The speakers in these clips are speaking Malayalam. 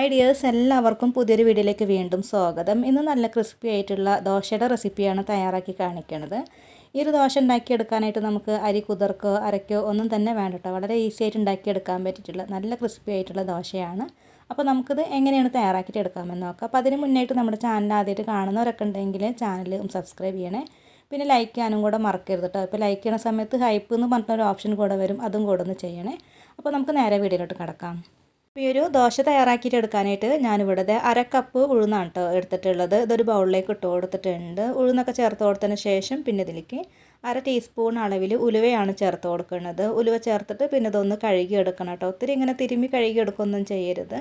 ഹായ് ഡിയേഴ്സ് എല്ലാവർക്കും പുതിയൊരു വീഡിയോയിലേക്ക് വീണ്ടും സ്വാഗതം. ഇന്ന് നല്ല ക്രിസ്പി ആയിട്ടുള്ള ദോശയുടെ റെസിപ്പിയാണ് തയ്യാറാക്കി കാണിക്കുന്നത് ഈ ഒരു ദോശ ഉണ്ടാക്കിയെടുക്കാനായിട്ട് നമുക്ക് അരി കുതിർക്കോ അരക്കോ ഒന്നും തന്നെ വേണ്ട കേട്ടോ. വളരെ ഈസി ആയിട്ട് ഉണ്ടാക്കിയെടുക്കാൻ പറ്റിയിട്ടുള്ള നല്ല ക്രിസ്പി ആയിട്ടുള്ള ദോശയാണ്. അപ്പോൾ നമുക്കിത് എങ്ങനെയാണ് തയ്യാറാക്കിയിട്ട് എടുക്കാമെന്ന് നോക്കാം. അപ്പോൾ അതിന് മുന്നായിട്ട് നമ്മുടെ ചാനൽ ആദ്യമായിട്ട് കാണുന്നവരൊക്കെ ഉണ്ടെങ്കിൽ ചാനൽ സബ്സ്ക്രൈബ് ചെയ്യണേ. പിന്നെ ലൈക്ക് ചെയ്യാനും കൂടെ മറക്കരുത് കേട്ടോ. ഇപ്പോൾ ലൈക്ക് ചെയ്യുന്ന സമയത്ത് ഹൈപ്പ് എന്ന് പറഞ്ഞൊരു ഓപ്ഷൻ കൂടെ വരും. അതും കൂടെ ഒന്ന് ചെയ്യണേ. അപ്പോൾ നമുക്ക് നേരെ വീഡിയോയിലോട്ട് കിടക്കാം. ഈ ഒരു ദോശ തയ്യാറാക്കിയിട്ട് എടുക്കാനായിട്ട് ഞാനിവിടെ അര കപ്പ് ഉഴുന്നാണ് കേട്ടോ എടുത്തിട്ടുള്ളത്. ഇതൊരു ബൗളിലേക്ക് ഇട്ട് കൊടുത്തിട്ടുണ്ട്. ഉഴുന്നൊക്കെ ചേർത്ത് കൊടുത്തതിന് ശേഷം പിന്നെ ഇതിലേക്ക് അര ടീസ്പൂൺ അളവിൽ ഉലുവയാണ് ചേർത്ത് കൊടുക്കുന്നത്. ഉലുവ ചേർത്തിട്ട് പിന്നെ ഇതൊന്ന് കഴുകി എടുക്കണം കേട്ടോ ഒത്തിരി ഇങ്ങനെ തിരുമ്മി കഴുകി എടുക്കുകയൊന്നും ചെയ്യരുത്.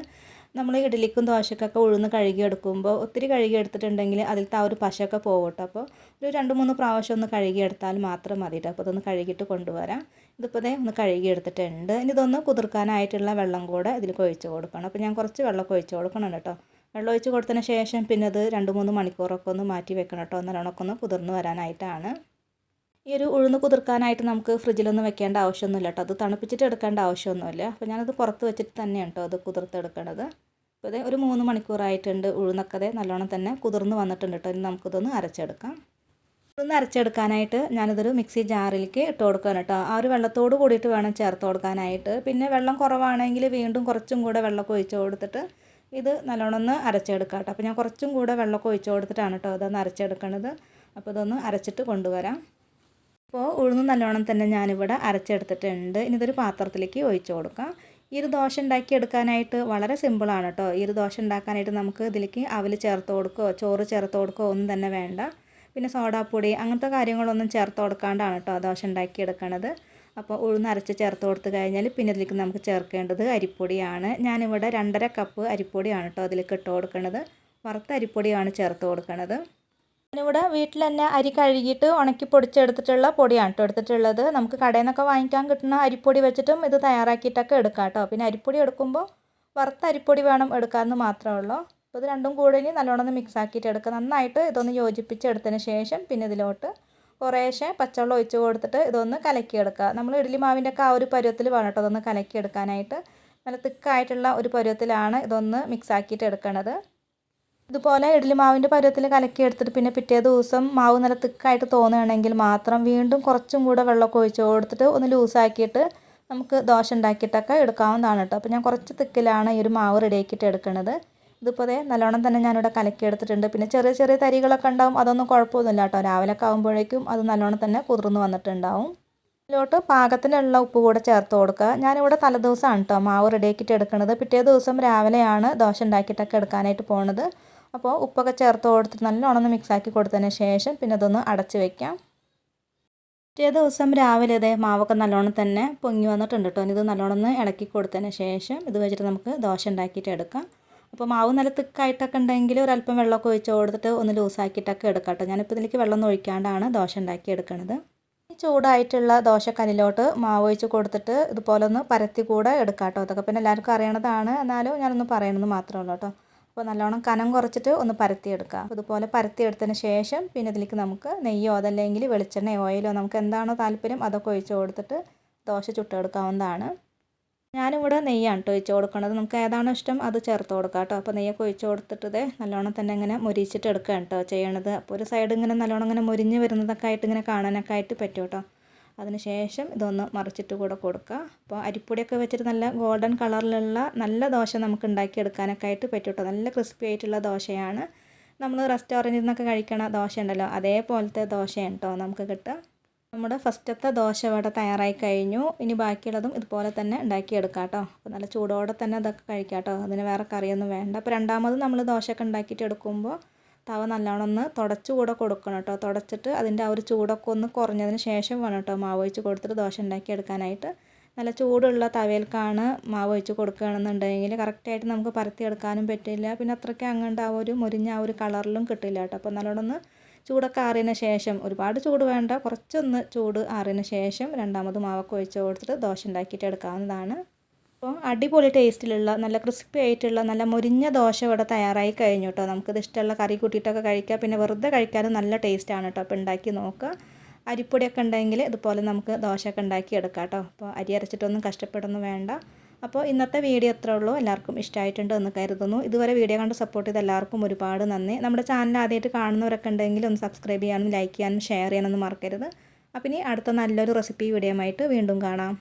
നമ്മൾ ഇഡലിക്കും ദോശക്കൊക്കെ ഉഴുന്ന് കഴുകി എടുക്കുമ്പോൾ ഒത്തിരി കഴുകി എടുത്തിട്ടുണ്ടെങ്കിൽ അതിലത്തെ ആ ഒരു പശയൊക്കെ പോകട്ടെ അപ്പോൾ ഒരു രണ്ട് മൂന്ന് പ്രാവശ്യം ഒന്ന് കഴുകി എടുത്താൽ മാത്രം മതി കേട്ടോ അപ്പോൾ ഇതൊന്ന് കഴുകിയിട്ട് കൊണ്ടുവരാം. ഇതിപ്പോൾ ഇതേ ഒന്ന് കഴുകി എടുത്തിട്ടുണ്ട് ഇനി ഇതൊന്ന് കുതിർക്കാനായിട്ടുള്ള വെള്ളം കൂടെ ഇതിലേക്ക് ഒഴിച്ച് കൊടുക്കണം. അപ്പോൾ ഞാൻ കുറച്ച് വെള്ളം ഒഴിച്ച് കൊടുക്കണം കേട്ടോ. വെള്ളം ഒഴിച്ച് കൊടുത്തതിന് ശേഷം പിന്നെ അത് രണ്ട് മൂന്ന് മണിക്കൂറൊക്കെ ഒന്ന് മാറ്റി വെക്കണം കേട്ടോ. നല്ലോണമൊക്കെ ഒന്ന് കുതിർന്ന് വരാനായിട്ടാണ്. ഈ ഒരു ഉഴുന്ന് കുതിർക്കാനായിട്ട് നമുക്ക് ഫ്രിഡ്ജിലൊന്നും വെക്കേണ്ട ആവശ്യമൊന്നുമില്ല കേട്ടോ. അത് തണുപ്പിച്ചിട്ട് എടുക്കേണ്ട ആവശ്യമൊന്നുമില്ല. അപ്പോൾ ഞാനത് പുറത്ത് വെച്ചിട്ട് തന്നെയാണ് കേട്ടോ അത് കുതിർത്തെടുക്കണത്. അപ്പോൾ ഇതേ ഒരു മൂന്ന് മണിക്കൂറായിട്ടുണ്ട് ഉഴുന്നൊക്കെ അതേ നല്ലോണം തന്നെ കുതിർന്ന് വന്നിട്ടുണ്ട് കേട്ടോ. ഇനി നമുക്കിതൊന്ന് അരച്ചെടുക്കാം. ഉഴുന്ന് അരച്ചെടുക്കാനായിട്ട് ഞാനിതൊരു മിക്സി ജാറിലേക്ക് ഇട്ട് കൊടുക്കാൻ കേട്ടോ. ആ ഒരു വെള്ളത്തോട് കൂടിയിട്ട് വേണം ചേർത്ത് കൊടുക്കാനായിട്ട്. പിന്നെ വെള്ളം കുറവാണെങ്കിൽ വീണ്ടും കുറച്ചും കൂടെ വെള്ളമൊക്കെ ഒഴിച്ച് കൊടുത്തിട്ട് ഇത് നല്ലോണം ഒന്ന് അരച്ചെടുക്കാം കേട്ടോ. അപ്പോൾ ഞാൻ കുറച്ചും കൂടെ വെള്ളമൊക്കെ ഒഴിച്ച് കൊടുത്തിട്ടാണ് കേട്ടോ ഇതൊന്ന് അരച്ചെടുക്കണത്. അപ്പോൾ ഇതൊന്ന് അരച്ചിട്ട് കൊണ്ടുവരാം. അപ്പോൾ ഉഴുന്ന് നല്ലോണം തന്നെ ഞാനിവിടെ അരച്ചെടുത്തിട്ടുണ്ട്. ഇനി ഇതൊരു പാത്രത്തിലേക്ക് ഒഴിച്ചു കൊടുക്കാം. ഈ ഒരു ദോശ ഉണ്ടാക്കി എടുക്കാനായിട്ട് വളരെ സിമ്പിളാണ് കേട്ടോ ഈ ഒരു ദോശ ഉണ്ടാക്കാനായിട്ട് നമുക്ക് ഇതിലേക്ക് അവൽ ചേർത്ത് കൊടുക്കുകയോ ചോറ് ചേർത്ത് കൊടുക്കുകയോ ഒന്നും തന്നെ വേണ്ട. പിന്നെ സോഡാപ്പൊടി അങ്ങനത്തെ കാര്യങ്ങളൊന്നും ചേർത്ത് കൊടുക്കാണ്ടാണ് കേട്ടോ ദോശ ഉണ്ടാക്കി എടുക്കണത്. അപ്പോൾ ഉഴുന്ന് അരച്ച് ചേർത്ത് കൊടുത്ത് കഴിഞ്ഞാൽ പിന്നെ ഇതിലേക്ക് നമുക്ക് ചേർക്കേണ്ടത് അരിപ്പൊടിയാണ്. ഞാനിവിടെ രണ്ടര കപ്പ് അരിപ്പൊടിയാണ് കേട്ടോ അതിലേക്ക് ഇട്ട് കൊടുക്കണത്. വറുത്ത അരിപ്പൊടിയാണ് ചേർത്ത് കൊടുക്കുന്നത് ഞാനിവിടെ വീട്ടിൽ തന്നെ അരി കഴുകിയിട്ട് ഉണക്കി പൊടിച്ചെടുത്തിട്ടുള്ള പൊടിയാണ് കേട്ടോ എടുത്തിട്ടുള്ളത്. നമുക്ക് കടയിൽ നിന്നൊക്കെ വാങ്ങിക്കാൻ കിട്ടുന്ന അരിപ്പൊടി വെച്ചിട്ടും ഇത് തയ്യാറാക്കിയിട്ടൊക്കെ എടുക്കാം കേട്ടോ പിന്നെ അരിപ്പൊടി എടുക്കുമ്പോൾ വറുത്ത അരിപ്പൊടി വേണം എടുക്കാമെന്ന് മാത്രമേ ഉള്ളൂ. അപ്പോൾ ഇത് രണ്ടും കൂടി ഇനി നല്ലോണം മിക്സ് ആക്കിയിട്ട് എടുക്കുക നന്നായിട്ട് ഇതൊന്ന് യോജിപ്പിച്ചെടുത്തതിന് ശേഷം പിന്നെ ഇതിലോട്ട് കുറേശ്ശെ പച്ചവെള്ളം ഒഴിച്ച് കൊടുത്തിട്ട് ഇതൊന്ന് കലക്കിയെടുക്കുക നമ്മൾ ഇഡ്ഡലി മാവിന്റെ ഒക്കെ ആ ഒരു പരുവത്തിൽ വേണം കേട്ടോ ഇതൊന്ന് കലക്കിയെടുക്കാനായിട്ട് നല്ല തിക്കായിട്ടുള്ള ഒരു പരുവത്തിലാണ് ഇതൊന്ന് മിക്സ് ആക്കിയിട്ട് എടുക്കണത്. ഇതുപോലെ ഇഡ്ഡലി മാവിന്റെ പരുവത്തിൽ കലക്കി എടുത്തിട്ട് പിന്നെ പിറ്റേ ദിവസം മാവ് നല്ല തിക്കായിട്ട് തോന്നുകയാണെങ്കിൽ മാത്രം വീണ്ടും കുറച്ചും കൂടെ വെള്ളമൊക്കെ ഒഴിച്ച് കൊടുത്തിട്ട് ഒന്ന് ലൂസാക്കിയിട്ട് നമുക്ക് ദോശ ഉണ്ടാക്കിയിട്ടൊക്കെ എടുക്കാവുന്നതാണ് കേട്ടോ. അപ്പോൾ ഞാൻ കുറച്ച് തിക്കിലാണ് ഈ ഒരു മാവ് റെഡിയാക്കിയിട്ട് എടുക്കുന്നത്. ഇതിപ്പോൾ നല്ലോണം തന്നെ ഞാനിവിടെ കലക്കി എടുത്തിട്ടുണ്ട്. പിന്നെ ചെറിയ ചെറിയ തരികളൊക്കെ ഉണ്ടാവും അതൊന്നും കുഴപ്പമൊന്നുമില്ല കേട്ടോ. രാവിലെയൊക്കെ ആകുമ്പോഴേക്കും അത് നല്ലോണം തന്നെ കുതിർന്ന് വന്നിട്ടുണ്ടാവും. ഇതിലോട്ട് പാകത്തിനുള്ള ഉപ്പ് കൂടെ ചേർത്ത് കൊടുക്കുക. ഞാനിവിടെ തലേദിവസമാണ് കേട്ടോ മാവ് റെഡിയാക്കിയിട്ട് എടുക്കുന്നത്. പിറ്റേ ദിവസം രാവിലെയാണ് ദോശ ഉണ്ടാക്കിയിട്ടൊക്കെ എടുക്കാനായിട്ട് പോണത്. അപ്പോൾ ഉപ്പൊക്കെ ചേർത്ത് കൊടുത്തിട്ട് നല്ലോണം ഒന്ന് മിക്സാക്കി കൊടുത്തതിന് ശേഷം പിന്നെ അതൊന്ന് അടച്ച് വെക്കാം. പിറ്റേ ദിവസം രാവിലെ ഇതേ മാവൊക്കെ നല്ലോണം തന്നെ പൊങ്ങി വന്നിട്ടുണ്ട് കേട്ടോ. ഇത് നല്ലോണം ഒന്ന് ഇളക്കി കൊടുത്തതിന് ശേഷം ഇത് വെച്ചിട്ട് നമുക്ക് ദോശ ഉണ്ടാക്കിയിട്ട് എടുക്കാം. അപ്പോൾ മാവ് നല്ല തിക്കായിട്ടൊക്കെ ഉണ്ടെങ്കിൽ ഒരല്പം വെള്ളമൊക്കെ ഒഴിച്ച് കൊടുത്തിട്ട് ഒന്ന് ലൂസാക്കിയിട്ടൊക്കെ എടുക്കാം കേട്ടോ. ഞാനിപ്പോൾ ഇതിലേക്ക് വെള്ളം ഒഴിക്കാണ്ടാണ് ദോശ ഉണ്ടാക്കി എടുക്കുന്നത് ചൂടായിട്ടുള്ള ദോശക്കല്ലിലോട്ട് മാവ് ഒഴിച്ച് കൊടുത്തിട്ട് ഇതുപോലെ ഒന്ന് പരത്തി കൂടെ എടുക്കാം കേട്ടോ. അതൊക്കെ പിന്നെ എല്ലാവർക്കും അറിയണതാണ്. എന്നാലും ഞാനൊന്ന് പറയണമെന്ന് മാത്രമേ ഉള്ളൂ കേട്ടോ. അപ്പോൾ നല്ലോണം കനം കുറച്ചിട്ട് ഒന്ന് പരത്തിയെടുക്കുക ഇതുപോലെ പരത്തിയെടുത്തതിന് ശേഷം പിന്നെ ഇതിലേക്ക് നമുക്ക് നെയ്യോ അതല്ലെങ്കിൽ വെളിച്ചെണ്ണയോ ഓയിലോ നമുക്ക് എന്താണോ താല്പര്യം അതൊക്കെ ഒഴിച്ച് കൊടുത്തിട്ട് ദോശ ചുട്ടെടുക്കാവുന്നതാണ്. ഞാനിവിടെ നെയ്യാണ് കേട്ടോ ഒഴിച്ച് കൊടുക്കുന്നത് നമുക്ക് ഏതാണോ ഇഷ്ടം അത് ചേർത്ത് കൊടുക്കാം കേട്ടോ അപ്പോൾ നെയ്യൊക്കെ ഒഴിച്ച് കൊടുത്തിട്ട് നല്ലോണം തന്നെ ഇങ്ങനെ മുരിച്ചിട്ട് എടുക്കുകയാണ് കേട്ടോ ചെയ്യണത്. അപ്പോൾ ഒരു സൈഡ് ഇങ്ങനെ നല്ലോണം ഇങ്ങനെ മുരിഞ്ഞ് വരുന്നതൊക്കെ ആയിട്ട് ഇങ്ങനെ കാണാനൊക്കെ ആയിട്ട് പറ്റും കേട്ടോ അതിന് ശേഷം ഇതൊന്ന് മറിച്ചിട്ട് കൂടെ കൊടുക്കുക. അപ്പോൾ അരിപ്പൊടിയൊക്കെ വെച്ചിട്ട് നല്ല ഗോൾഡൻ കളറിലുള്ള നല്ല ദോശ നമുക്ക് ഉണ്ടാക്കിയെടുക്കാനൊക്കെ ആയിട്ട് പറ്റും നല്ല ക്രിസ്പി ആയിട്ടുള്ള ദോശയാണ്. നമ്മൾ റെസ്റ്റോറന്റിൽ നിന്നൊക്കെ കഴിക്കണ ദോശ ഉണ്ടല്ലോ അതേപോലത്തെ ദോശയാണ് കേട്ടോ നമുക്ക് കിട്ടുക. നമ്മുടെ ഫസ്റ്റത്തെ ദോശ ഇവിടെ തയ്യാറായി കഴിഞ്ഞു. ഇനി ബാക്കിയുള്ളതും ഇതുപോലെ തന്നെ ഉണ്ടാക്കിയെടുക്കാം കേട്ടോ അപ്പോൾ നല്ല ചൂടോടെ തന്നെ അതൊക്കെ കഴിക്കാം കേട്ടോ അതിന് വേറെ കറിയൊന്നും വേണ്ട. അപ്പോൾ രണ്ടാമത് നമ്മൾ ദോശയൊക്കെ ഉണ്ടാക്കിയിട്ട് എടുക്കുമ്പോൾ തവ നല്ലോണം ഒന്ന് തുടച്ച് കൂടെ കൊടുക്കണം കേട്ടോ. തുടച്ചിട്ട് അതിന്റെ ആ ഒരു ചൂടൊക്കെ ഒന്ന് കുറഞ്ഞതിന് ശേഷം വേണം കേട്ടോ മാവ് ഒഴിച്ച് കൊടുത്തിട്ട് ദോശ ഉണ്ടാക്കി എടുക്കാനായിട്ട് നല്ല ചൂടുള്ള തവയിൽക്കാണ് മാവ് ഒഴിച്ച് കൊടുക്കുകയാണെന്നുണ്ടെങ്കിൽ കറക്റ്റായിട്ട് നമുക്ക് പരത്തിയെടുക്കാനും പറ്റില്ല. പിന്നെ അത്രയ്ക്ക് അങ്ങോട്ട് ആ ഒരു മുരിഞ്ഞ ആ ഒരു കളറിലും കിട്ടില്ല കേട്ടോ. അപ്പോൾ നല്ലോണം ഒന്ന് ചൂടൊക്കെ ആറിയതിന് ശേഷം ഒരുപാട് ചൂട് വേണ്ട കുറച്ചൊന്ന് ചൂട് ആറിയതിന് ശേഷം രണ്ടാമത് മാവൊക്കെ ഒഴിച്ച് കൊടുത്തിട്ട് ദോശ ഉണ്ടാക്കിയിട്ട് എടുക്കാവുന്നതാണ്. അപ്പോൾ അടിപൊളി ടേസ്റ്റിലുള്ള നല്ല ക്രിസ്പി ആയിട്ടുള്ള നല്ല മുരിഞ്ഞ ദോശ ഇവിടെ തയ്യാറായി കഴിഞ്ഞു കേട്ടോ നമുക്കിത് ഇഷ്ടമുള്ള കറി കൂട്ടിയിട്ടൊക്കെ കഴിക്കാം. പിന്നെ വെറുതെ കഴിക്കാനും നല്ല ടേസ്റ്റാണ് കേട്ടോ അപ്പോൾ ഉണ്ടാക്കി നോക്കുക. അരിപ്പൊടിയൊക്കെ ഉണ്ടെങ്കിൽ ഇതുപോലെ നമുക്ക് ദോശയൊക്കെ ഉണ്ടാക്കി എടുക്കാം കേട്ടോ അപ്പോൾ അരി അരച്ചിട്ടൊന്നും കഷ്ടപ്പെടുന്നു വേണ്ട. അപ്പോൾ ഇന്നത്തെ വീഡിയോ എത്ര ഉള്ളൂ. എല്ലാവർക്കും ഇഷ്ടമായിട്ടുണ്ട് എന്ന് കരുതുന്നു. ഇതുവരെ വീഡിയോ കണ്ട് സപ്പോർട്ട് ചെയ്ത എല്ലാവർക്കും ഒരുപാട് നന്ദി. നമ്മുടെ ചാനൽ ആദ്യമായിട്ട് കാണുന്നവരൊക്കെ ഉണ്ടെങ്കിൽ ഒന്ന് സബ്സ്ക്രൈബ് ചെയ്യാനും ലൈക്ക് ചെയ്യാനും ഷെയർ ചെയ്യാനൊന്നും മറക്കരുത്. അപ്പം ഇനി അടുത്ത നല്ലൊരു റെസിപ്പി വീഡിയോ ആയിട്ട് വീണ്ടും കാണാം.